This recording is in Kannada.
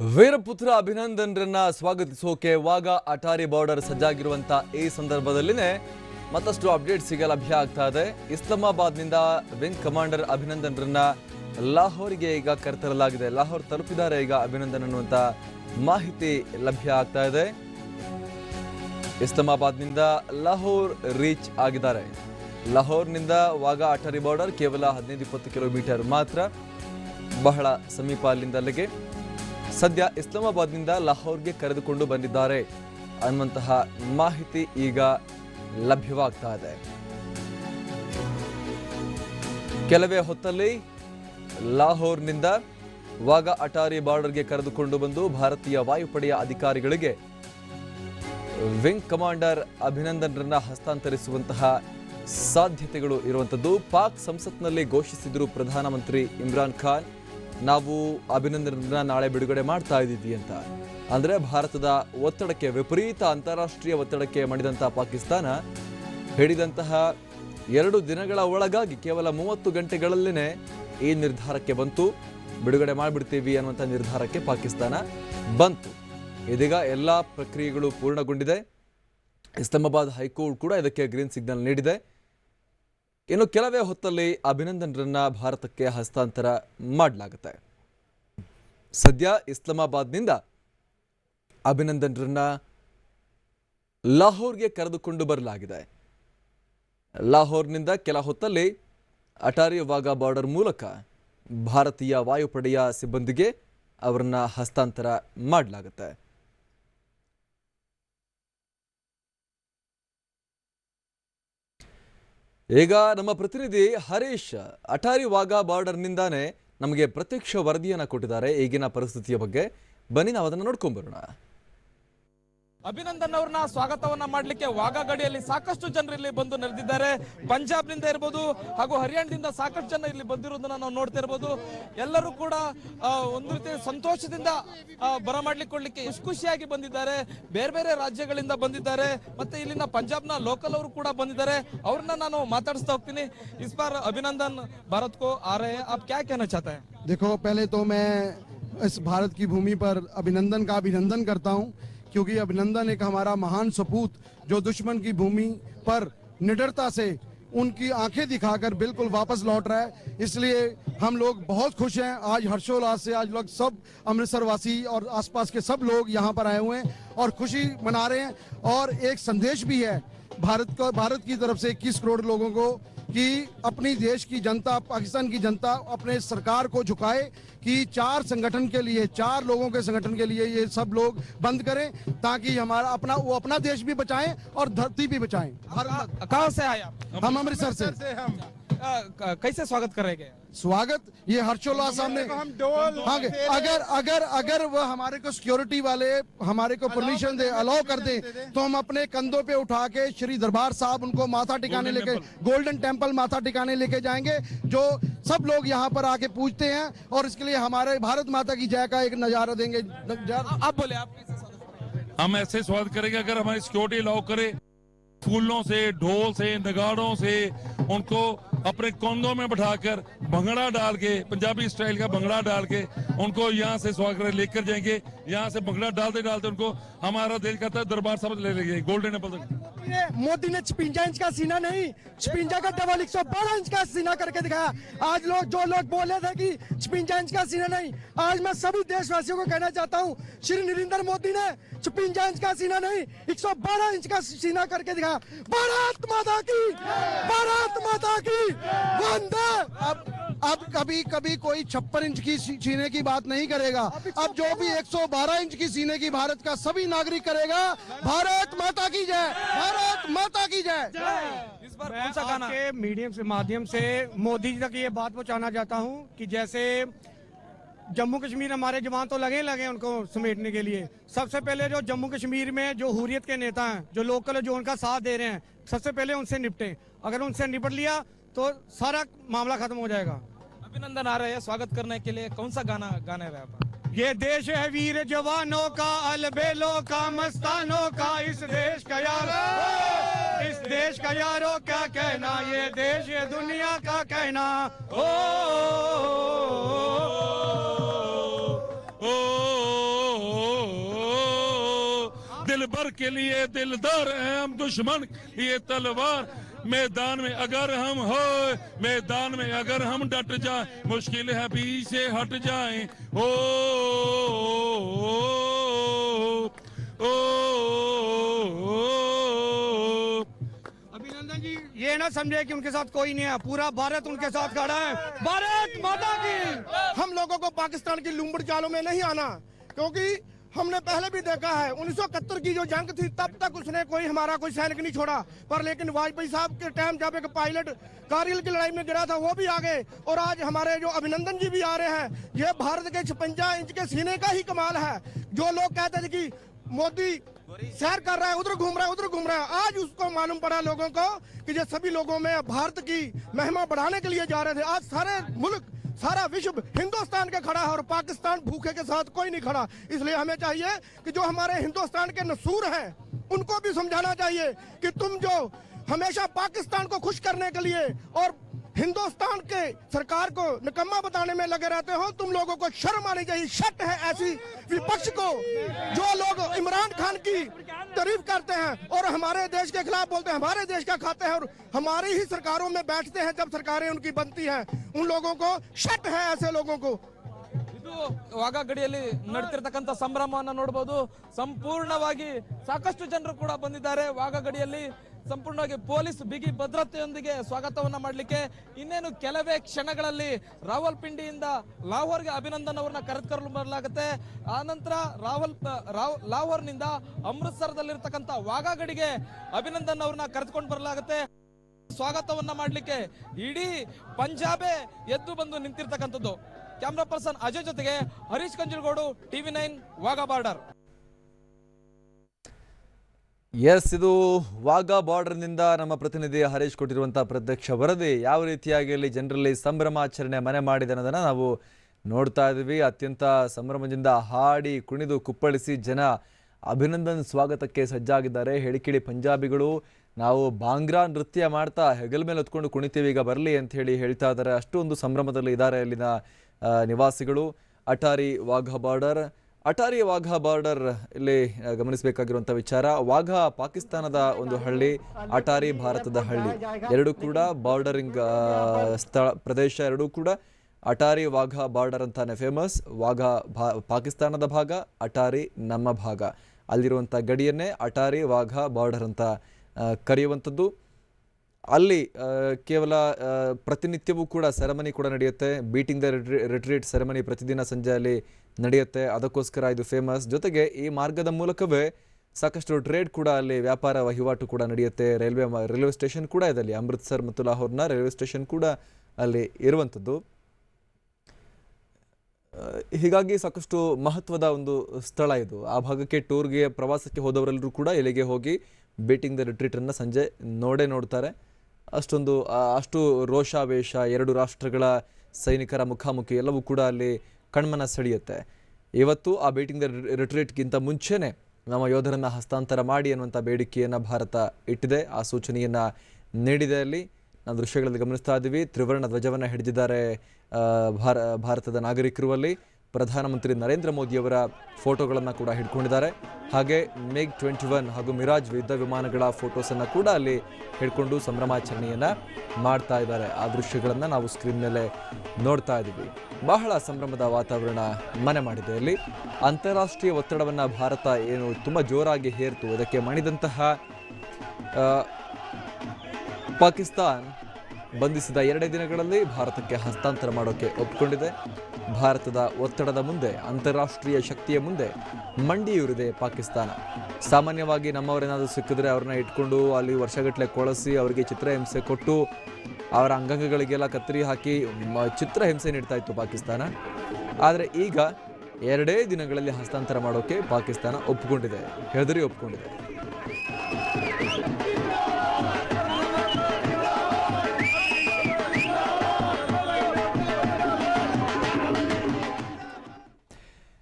ವೀರಪುತ್ರ ಅಭಿನಂದನ್ರನ್ನ ಸ್ವಾಗತಿಸೋಕೆ ವಾಗ ಅಟಾರಿ ಬಾರ್ಡರ್ ಸಜ್ಜಾಗಿರುವಂತ ಈ ಸಂದರ್ಭದಲ್ಲಿನೇ ಮತ್ತಷ್ಟು ಅಪ್ಡೇಟ್ ಈಗ ಲಭ್ಯ ಆಗ್ತಾ ಇದೆ. ಇಸ್ಲಾಮಾಬಾದ್ನಿಂದ ವಿಂಗ್ ಕಮಾಂಡರ್ ಅಭಿನಂದನ್ರನ್ನ ಲಾಹೋರ್ಗೆ ಈಗ ಕರೆತರಲಾಗಿದೆ. ಲಾಹೋರ್ ತಲುಪಿದ್ದಾರೆ ಈಗ ಅಭಿನಂದನ್ ಅನ್ನುವಂತ ಮಾಹಿತಿ ಲಭ್ಯ ಆಗ್ತಾ ಇದೆ. ಇಸ್ಲಾಮಾಬಾದ್ನಿಂದ ಲಾಹೋರ್ ರೀಚ್ ಆಗಿದ್ದಾರೆ. ಲಾಹೋರ್ನಿಂದ ವಾಗ ಅಟಾರಿ ಬಾರ್ಡರ್ ಕೇವಲ ಹದಿನೈದು ಇಪ್ಪತ್ತು ಕಿಲೋಮೀಟರ್ ಮಾತ್ರ ಬಹಳ ಸಮೀಪ ಅಲ್ಲಿಂದ ಅಲ್ಲಿಗೆ. ಸದ್ಯ ಇಸ್ಲಾಮಾಬಾದ್ನಿಂದ ಲಾಹೋರ್ಗೆ ಕರೆದುಕೊಂಡು ಬಂದಿದ್ದಾರೆ. ಅನ್ನುವಂತಹ ಮಾಹಿತಿ ಈಗ ಲಭ್ಯವಾಗ್ತಾ ಇದೆ. ಕೆಲವೇ ಹೊತ್ತಲ್ಲಿ ಲಾಹೋರ್ನಿಂದ ವಾಗಾ ಅಟಾರಿ ಬಾರ್ಡರ್ಗೆ ಕರೆದುಕೊಂಡು ಬಂದು ಭಾರತೀಯ ವಾಯುಪಡೆಯ ಅಧಿಕಾರಿಗಳಿಗೆ ವಿಂಗ್ ಕಮಾಂಡರ್ ಅಭಿನಂದನ್ರನ್ನ ಹಸ್ತಾಂತರಿಸುವಂತಹ ಸಾಧ್ಯತೆಗಳು ಇರುವಂಥದ್ದು. ಪಾಕ್ ಸಂಸತ್ನಲ್ಲಿ ಘೋಷಿಸಿದ್ರು ಪ್ರಧಾನಮಂತ್ರಿ ಇಮ್ರಾನ್ ಖಾನ್. ನಾವು ಅಭಿನಂದನರನ್ನ ನಾಳೆ ಬಿಡುಗಡೆ ಮಾಡ್ತಾ ಇದ್ದೀವಿ ಅಂತ. ಅಂದ್ರೆ ಭಾರತದ ಒತ್ತಡಕ್ಕೆ ವಿಪರೀತ ಅಂತಾರಾಷ್ಟ್ರೀಯ ಒತ್ತಡಕ್ಕೆ ಮಣಿದಂತಹ ಪಾಕಿಸ್ತಾನ, ಹಿಡಿದಂತಹ ಎರಡು ದಿನಗಳ ಒಳಗಾಗಿ ಕೇವಲ ಮೂವತ್ತು ಗಂಟೆಗಳಲ್ಲೇನೆ ಈ ನಿರ್ಧಾರಕ್ಕೆ ಬಂತು. ಬಿಡುಗಡೆ ಮಾಡಿಬಿಡ್ತೀವಿ ಅನ್ನುವಂಥ ನಿರ್ಧಾರಕ್ಕೆ ಪಾಕಿಸ್ತಾನ ಬಂತು. ಇದೀಗ ಎಲ್ಲ ಪ್ರಕ್ರಿಯೆಗಳು ಪೂರ್ಣಗೊಂಡಿದೆ. ಇಸ್ಲಾಮಾಬಾದ್ ಹೈಕೋರ್ಟ್ ಕೂಡ ಇದಕ್ಕೆ ಗ್ರೀನ್ ಸಿಗ್ನಲ್ ನೀಡಿದೆ. ಇನ್ನು ಕೆಲವೇ ಹೊತ್ತಲ್ಲಿ ಅಭಿನಂದನ್ರನ್ನ ಭಾರತಕ್ಕೆ ಹಸ್ತಾಂತರ ಮಾಡಲಾಗುತ್ತೆ. ಸದ್ಯ ಇಸ್ಲಾಮಾಬಾದ್ನಿಂದ ಅಭಿನಂದನ್ರನ್ನ ಲಾಹೋರ್ಗೆ ಕರೆದುಕೊಂಡು ಬರಲಾಗಿದೆ. ಲಾಹೋರ್ನಿಂದ ಕೆಲ ಹೊತ್ತಲ್ಲಿ ಅಟಾರಿ ವಾಗಾ ಬಾರ್ಡರ್ ಮೂಲಕ ಭಾರತೀಯ ವಾಯುಪಡೆಯ ಸಿಬ್ಬಂದಿಗೆ ಅವರನ್ನ ಹಸ್ತಾಂತರ ಮಾಡಲಾಗುತ್ತೆ. ಈಗ ನಮ್ಮ ಪ್ರತಿನಿಧಿ ಹರೀಶ್ ಅಟಾರಿ ವಾಘಾ ಬಾರ್ಡರ್ನಿಂದಾನೇ ನಮಗೆ ಪ್ರತ್ಯಕ್ಷ ವರದಿಯನ್ನು ಕೊಟ್ಟಿದ್ದಾರೆ ಈಗಿನ ಪರಿಸ್ಥಿತಿಯ ಬಗ್ಗೆ. ಬನ್ನಿ ನಾವು ಅದನ್ನು ನೋಡ್ಕೊಂಡ್ ಬರೋಣ ಅಭಿನಂದನ್ ಅವ್ರನ್ನ ಸ್ವಾಗತವನ್ನ ಮಾಡಲಿಕ್ಕೆ ವಾಗ ಗಡಿಯಲ್ಲಿ ಸಾಕಷ್ಟು ಜನರು ಇಲ್ಲಿ ಬಂದು ನೆರೆದಿದ್ದಾರೆ. ಪಂಜಾಬ್ನಿಂದ ಇರ್ಬೋದು ಹಾಗೂ ಹರಿಯಾಣದಿಂದ ಸಾಕಷ್ಟು ಜನ ಇಲ್ಲಿ ಬಂದಿರೋದನ್ನ ನಾವು ನೋಡ್ತಾ ಇರ್ಬೋದು. ಎಲ್ಲರೂ ಕೂಡ ಒಂದು ರೀತಿ ಸಂತೋಷದಿಂದ ಬರಮಾಡ್ಲಿಕ್ಕೆ ಎಷ್ಟು ಖುಷಿಯಾಗಿ ಬಂದಿದ್ದಾರೆ. ಬೇರೆ ಬೇರೆ ರಾಜ್ಯಗಳಿಂದ ಬಂದಿದ್ದಾರೆ. ಮತ್ತೆ ಇಲ್ಲಿನ ಪಂಜಾಬ್ನ ಲೋಕಲ್ ಅವರು ಕೂಡ ಬಂದಿದ್ದಾರೆ. ಅವ್ರನ್ನ ನಾನು ಮಾತಾಡಿಸ್ತಾ ಹೋಗ್ತೀನಿ. ಇಸ್ ಬಾರ್ ಅಭಿನಂದನ್ ಭಾರತ್ ಕೋ ಆ ರಹೇ ಆಪ್ ಕ್ಯಾ ಕೇನ ಚಾತೆ देखो, पहले तो मैं इस भारत की भूमि पर अभिनंदन का अभिनंदन करता हूँ। क्योंकि अभिनंदन एक हमारा महान सपूत जो दुश्मन की भूमि पर निडरता से उनकी आँखें दिखाकर बिल्कुल वापस लौट रहा है। इसलिए हम लोग बहुत खुश हैं। आज हर्षोल्लास से आज लोग सब अमृतसर वासी और आसपास के सब लोग यहाँ पर आए हुए हैं और खुशी मना रहे हैं। और एक संदेश भी है भारत को भारत की तरफ़ से इक्कीस करोड़ लोगों को कि अपनी देश की जनता पाकिस्तान की जनता अपने सरकार को झुकाए कि चार संगठन के लिए चार लोगों के संगठन के लिए ये सब लोग बंद करें ताकि हमारा अपना वो अपना देश भी बचाएँ और धरती भी बचाएँ। कहाँ से आए आप? हम अमृतसर से। आ, क- कैसे स्वागत करेंगे स्वागत ये हर्षोल्लास हमने हाँ, अगर अगर अगर वो हमारे को सिक्योरिटी वाले हमारे को परमिशन दे अलाउ कर दे तो हम अपने कंधों पे उठा के श्री दरबार साहब उनको माथा टिकाने लेके गोल्डन टेंपल माथा टिकाने लेके जाएँगे जो सब लोग यहाँ पर आके पूछते हैं और इसके लिए हमारे भारत माता की जय का एक नज़ारा देंगे। आप बोले आप? हम ऐसे स्वागत करेंगे अगर हमारी सिक्योरिटी अलाउ करे फूलों से ढोल से नगाड़ों से उनको अपने कंधों में बैठाकर भंगड़ा डाल के, पंजाबी स्टाइल का भंगड़ा डाल के उनको यहाँ से स्वागत लेकर जाएँगे। यहाँ से भंगड़ा डालते डालते उनको हमारा दिल करता है, दरबार साहब ले लेंगे, गोल्डन तक। ने मोदी ने छपिंजा इंच का सीना नहीं छपिंजा का डबल एक सौ बारह इंच का सीना करके दिखाया। आज लोग, जो लोग बोले थे कि छपिंजा इंच का सीना नहीं, आज मैं सभी देशवासियों को कहना चाहता हूँ, श्री नरेंद्र मोदी ने छपिंजा इंच का सीना नहीं, एक सौ बारह इंच का सीना करके दिखाया। भारत माता की, भारत माता की, वंदे। अब कभी कभी कोई छप्पन इंच की सीने की बात नहीं करेगा। अब जो भी 112 इंच की सीने की भारत का सभी नागरिक करेगा भारत माता की जय भारत माता की जय। इस बार कौन सा गाना? आपके मीडियम से माध्यम से मोदी जी तक ये बात पहुंचाना चाहता हूँ कि जैसे जम्मू कश्मीर हमारे जवान तो लगे लगे उनको समेटने के लिए। सबसे पहले जो जम्मू कश्मीर में जो हुरियत के नेता हैं जो लोकल है जो उनका साथ दे रहे हैं सबसे पहले उनसे निपटे। अगर उनसे निपट लिया तो सारा मामला खत्म हो जाएगा अभिनंदन आ रहे हैं स्वागत करने के लिए कौन सा गाना गाने रहे आप ये देश है वीर जवानों का अलबेलों का मस्तानों का इस देश का यारो इस देश का यारो क्या कहना ये देश ये दुनिया का कहना ओ, ओ दिल भर के लिए दिलदार है हम दुश्मन ये तलवार मैदान में अगर हम हो मैदान में अगर हम डट जाए मुश्किल है पीछे हट जाए ओ, अभिनंदन जी ये ना समझे कि उनके साथ कोई नहीं है पूरा भारत उनके साथ खड़ा है भारत माता की हम लोगों को पाकिस्तान की लुम्बड़ चालों में नहीं आना क्योंकि हमने पहले भी देखा है 1971 की जो जंग थी, तब तक उसने कोई हमारा कोई सैनिक नहीं छोड़ा। पर लेकिन वाजपेयी साहब के टाइम जब एक पायलट कारगिल की लड़ाई में गिरा था, वो भी आ गए। और आज हमारे जो अभिनंदन जी भी आ रहे हैं, ये भारत के छपंजा इंच के सीने का ही कमाल है। जो लोग कहते थे कि मोदी सैर कर रहा है, उधर घूम रहा है, उधर घूम रहा है, आज उसको मालूम पड़ा लोगों को कि ये सभी लोगों में भारत की महिमा बढ़ाने के लिए जा रहे थे। आज सारे मुल्क सारा विश्व हिंदुस्तान के खड़ा है और पाकिस्तान भूखे के साथ कोई नहीं खड़ा। इसलिए हमें चाहिए कि जो हमारे हिंदुस्तान के नसूर हैं, उनको भी समझाना चाहिए कि तुम जो हमेशा पाकिस्तान को खुश करने के लिए और हिंदुस्तान के सरकार को निकम्मा बताने में लगे रहते हो तुम लोगों को शर्म आनी चाहिए शट है ऐसी विपक्ष को जो लोग इमरान खान की तारीफ करते हैं और हमारे देश के खिलाफ बोलते हैं हमारे देश का खाते हैं और हमारी ही सरकारों में बैठते हैं जब सरकारें उनकी बनती हैं उन लोगों को शट है ऐसे लोगों को ಇದು ವಾಘ ಗಡಿಯಲ್ಲಿ ನಡೀತಿರ್ತಕ್ಕಂಥ ಸಂಭ್ರಮವನ್ನ ನೋಡಬಹುದು ಸಂಪೂರ್ಣವಾಗಿ ಸಾಕಷ್ಟು ಜನರು ಕೂಡ ಬಂದಿದ್ದಾರೆ ವಾಘ ಗಡಿಯಲ್ಲಿ ಸಂಪೂರ್ಣವಾಗಿ ಪೊಲೀಸ್ ಬಿಗಿ ಭದ್ರತೆಯೊಂದಿಗೆ ಸ್ವಾಗತವನ್ನ ಮಾಡಲಿಕ್ಕೆ ಇನ್ನೇನು ಕೆಲವೇ ಕ್ಷಣಗಳಲ್ಲಿ ರಾವಲ್ಪಿಂಡಿಯಿಂದ ಲಾಹೋರ್ಗೆ ಅಭಿನಂದನ್ ಅವರನ್ನ ಕರೆದುಕೊಳ್ಳಲು ಬರಲಾಗುತ್ತೆ. ಆ ನಂತರ ರಾವಲ್ ರಾವ್- ಲಾಹೋರ್ನಿಂದ ಅಮೃತ್ಸರದಲ್ಲಿರ್ತಕ್ಕಂಥ ವಾಘಾ ಗಡಿಗೆ ಅಭಿನಂದನ್ ಅವ್ರನ್ನ ಕರೆದುಕೊಂಡು ಬರಲಾಗುತ್ತೆ. ಸ್ವಾಗತವನ್ನ ಮಾಡಲಿಕ್ಕೆ ಇಡೀ ಪಂಜಾಬೇ ಎದ್ದು ಬಂದು ನಿಂತಿರ್ತಕ್ಕಂಥದ್ದು. ಕ್ಯಾಮ್ರಾ ಪರ್ಸನ್ ಅಜಯ್ ಜೊತೆಗೆ Harish Kanjalgodu TV nine Wagah border. Yes ಇದು ವಾಘಾ ಬಾರ್ಡರ್ನಿಂದ ನಮ್ಮ ಪ್ರತಿನಿಧಿ ಹರೀಶ್ ಕೊಟ್ಟಿರುವಂಥ ಪ್ರತ್ಯಕ್ಷ ವರದಿ. ಯಾವ ರೀತಿಯಾಗಿ ಇಲ್ಲಿ ಜನರಲ್ಲಿ ಸಂಭ್ರಮಾಚರಣೆ ಮನೆ ಮಾಡಿದೆ ಅನ್ನೋದನ್ನು ನಾವು ನೋಡ್ತಾ ಇದ್ದೀವಿ. ಅತ್ಯಂತ ಸಂಭ್ರಮದಿಂದ ಹಾಡಿ, ಕುಣಿದು, ಕುಪ್ಪಳಿಸಿ ಜನ ಅಭಿನಂದನ್ ಸ್ವಾಗತಕ್ಕೆ ಸಜ್ಜಾಗಿದ್ದಾರೆ. ಹೇಳಿಕಿಳಿ ಪಂಜಾಬಿಗಳು, ನಾವು ಬಾಂಗ್ರಾ ನೃತ್ಯ ಮಾಡ್ತಾ ಹೆಗಲ್ ಮೇಲೆ ಹೊತ್ಕೊಂಡು ಕುಣಿತೀವಿ, ಈಗ ಬರಲಿ ಅಂತ ಹೇಳಿ ಹೇಳ್ತಾ ಇದ್ದಾರೆ. ಅಷ್ಟೊಂದು ಸಂಭ್ರಮದಲ್ಲಿ ಇದ್ದಾರೆ ಅಲ್ಲಿನ ನಿವಾಸಿಗಳು. ಅಟಾರಿ ವಾಘಾ ಬಾರ್ಡರ್ ಅಟಾರಿ ವಾಘಾ ಬಾರ್ಡರ್ ಇಲ್ಲಿ ಗಮನಿಸಬೇಕಾಗಿರುವಂಥ ವಿಚಾರ. ವಾಘಾ ಪಾಕಿಸ್ತಾನದ ಒಂದು ಹಳ್ಳಿ, ಅಟಾರಿ ಭಾರತದ ಹಳ್ಳಿ. ಎರಡೂ ಕೂಡ ಬಾರ್ಡರಿಂಗ್ ಸ್ಥಳ, ಪ್ರದೇಶ ಎರಡೂ ಕೂಡ ಅಟಾರಿ ವಾಘಾ ಬಾರ್ಡರ್ ಅಂತಾನೆ ಫೇಮಸ್ ವಾಘಾ ಪಾಕಿಸ್ತಾನದ ಭಾಗ, ಅಟಾರಿ ನಮ್ಮ ಭಾಗ. ಅಲ್ಲಿರುವಂಥ ಗಡಿಯನ್ನೇ ಅಟಾರಿ ವಾಘಾ ಬಾರ್ಡರ್ ಅಂತ ಕರೆಯುವಂಥದ್ದು. ಅಲ್ಲಿ ಕೇವಲ ಪ್ರತಿನಿತ್ಯವೂ ಕೂಡ ಸೆರೆಮನಿ ಕೂಡ ನಡೆಯುತ್ತೆ. ಬೀಟಿಂಗ್ ದ ರಿಟ್ರೀಟ್ ಸೆರೆಮನಿ ಪ್ರತಿದಿನ ಸಂಜೆ ಅಲ್ಲಿ ನಡೆಯುತ್ತೆ. ಅದಕ್ಕೋಸ್ಕರ ಇದು ಫೇಮಸ್ ಜೊತೆಗೆ ಈ ಮಾರ್ಗದ ಮೂಲಕವೇ ಸಾಕಷ್ಟು ಟ್ರೇಡ್ ಕೂಡ ಅಲ್ಲಿ ವ್ಯಾಪಾರ ವಹಿವಾಟು ಕೂಡ ನಡೆಯುತ್ತೆ. ರೈಲ್ವೆ ರೈಲ್ವೆ ಸ್ಟೇಷನ್ ಕೂಡ ಇದೆ ಅಲ್ಲಿ ಅಮೃತ್ಸರ್ ಮತ್ತು ಲಾಹೋರ್ನ ರೈಲ್ವೆ ಸ್ಟೇಷನ್ ಕೂಡ ಅಲ್ಲಿ ಇರುವಂಥದ್ದು. ಹೀಗಾಗಿ ಸಾಕಷ್ಟು ಮಹತ್ವದ ಒಂದು ಸ್ಥಳ ಇದು. ಆ ಭಾಗಕ್ಕೆ ಟೂರ್ಗೆ ಪ್ರವಾಸಕ್ಕೆ ಹೋದವರೆಲ್ಲರೂ ಕೂಡ ಇಲ್ಲಿಗೆ ಹೋಗಿ ಬೀಟಿಂಗ್ ದ ರಿಟ್ರೀಟನ್ನು ಸಂಜೆ ನೋಡೇ ನೋಡ್ತಾರೆ. ಅಷ್ಟೊಂದು ಅಷ್ಟು ರೋಷಾವೇಶ, ಎರಡು ರಾಷ್ಟ್ರಗಳ ಸೈನಿಕರ ಮುಖಾಮುಖಿ ಎಲ್ಲವೂ ಕೂಡ ಅಲ್ಲಿ ಕಣ್ಮನ ಸೆಳೆಯುತ್ತೆ. ಇವತ್ತು ಆ ಬೀಟಿಂಗ್ ದ ರಿಟ್ರೀಟ್ಗಿಂತ ಮುಂಚೆನೇ ನಮ್ಮ ಯೋಧರನ್ನು ಹಸ್ತಾಂತರ ಮಾಡಿ ಅನ್ನುವಂಥ ಬೇಡಿಕೆಯನ್ನು ಭಾರತ ಇಟ್ಟಿದೆ. ಆ ಸೂಚನೆಯನ್ನು ನೀಡಿದೆ ಅಲ್ಲಿ. ನಾವು ದೃಶ್ಯಗಳಲ್ಲಿ ಗಮನಿಸ್ತಾ ಇದ್ದೀವಿ. ತ್ರಿವರ್ಣ ಧ್ವಜವನ್ನು ಹಿಡಿದಿದ್ದಾರೆ ಭಾರ, ಭಾರತದ ನಾಗರಿಕರು ಅಲ್ಲಿ. ಪ್ರಧಾನಮಂತ್ರಿ ನರೇಂದ್ರ ಮೋದಿಯವರ ಫೋಟೋಗಳನ್ನು ಕೂಡ ಹಿಡ್ಕೊಂಡಿದ್ದಾರೆ. ಹಾಗೆ ಮೇಗ್ ಟ್ವೆಂಟಿ ಒನ್ ಹಾಗೂ ಮಿರಾಜ್ ಯುದ್ಧ ವಿಮಾನಗಳ ಫೋಟೋಸನ್ನು ಕೂಡ ಅಲ್ಲಿ ಹಿಡ್ಕೊಂಡು ಸಂಭ್ರಮಾಚರಣೆಯನ್ನು ಮಾಡ್ತಾ ಇದ್ದಾರೆ. ಆ ದೃಶ್ಯಗಳನ್ನು ನಾವು ಸ್ಕ್ರೀನ್ ಮೇಲೆ ನೋಡ್ತಾ ಇದ್ದೀವಿ. ಬಹಳ ಸಂಭ್ರಮದ ವಾತಾವರಣ ಮನೆ ಮಾಡಿದೆ ಅಲ್ಲಿ. ಅಂತಾರಾಷ್ಟ್ರೀಯ ಒತ್ತಡವನ್ನು ಭಾರತ ಏನು ತುಂಬ ಜೋರಾಗಿ ಹೇರ್ತು. ಅದಕ್ಕೆ ಮಣಿದಂತಹ ಪಾಕಿಸ್ತಾನ್ ಬಂಧಿಸಿದ ಎರಡೇ ದಿನಗಳಲ್ಲಿ ಭಾರತಕ್ಕೆ ಹಸ್ತಾಂತರ ಮಾಡೋಕೆ ಒಪ್ಪಿಕೊಂಡಿದೆ ಭಾರತದ ಒತ್ತಡದ ಮುಂದೆ, ಅಂತಾರಾಷ್ಟ್ರೀಯ ಶಕ್ತಿಯ ಮುಂದೆ ಮಂಡಿಯೂರಿದೆ ಪಾಕಿಸ್ತಾನ. ಸಾಮಾನ್ಯವಾಗಿ ನಮ್ಮವರೇನಾದರೂ ಸಿಕ್ಕಿದ್ರೆ ಅವ್ರನ್ನ ಇಟ್ಕೊಂಡು ಅಲ್ಲಿ ವರ್ಷಗಟ್ಟಲೆ ಕೊಳಸಿ ಅವರಿಗೆ ಚಿತ್ರಹಿಂಸೆ ಕೊಟ್ಟು ಅವರ ಅಂಗಾಂಗಗಳಿಗೆಲ್ಲ ಕತ್ತರಿ ಹಾಕಿ ಚಿತ್ರಹಿಂಸೆ ನೀಡ್ತಾ ಇತ್ತು ಪಾಕಿಸ್ತಾನ. ಆದರೆ ಈಗ ಎರಡೇ ದಿನಗಳಲ್ಲಿ ಹಸ್ತಾಂತರ ಮಾಡೋಕೆ ಪಾಕಿಸ್ತಾನ ಒಪ್ಪಿಕೊಂಡಿದೆ ಹೆದರಿ ಒಪ್ಪಿಕೊಂಡಿದೆ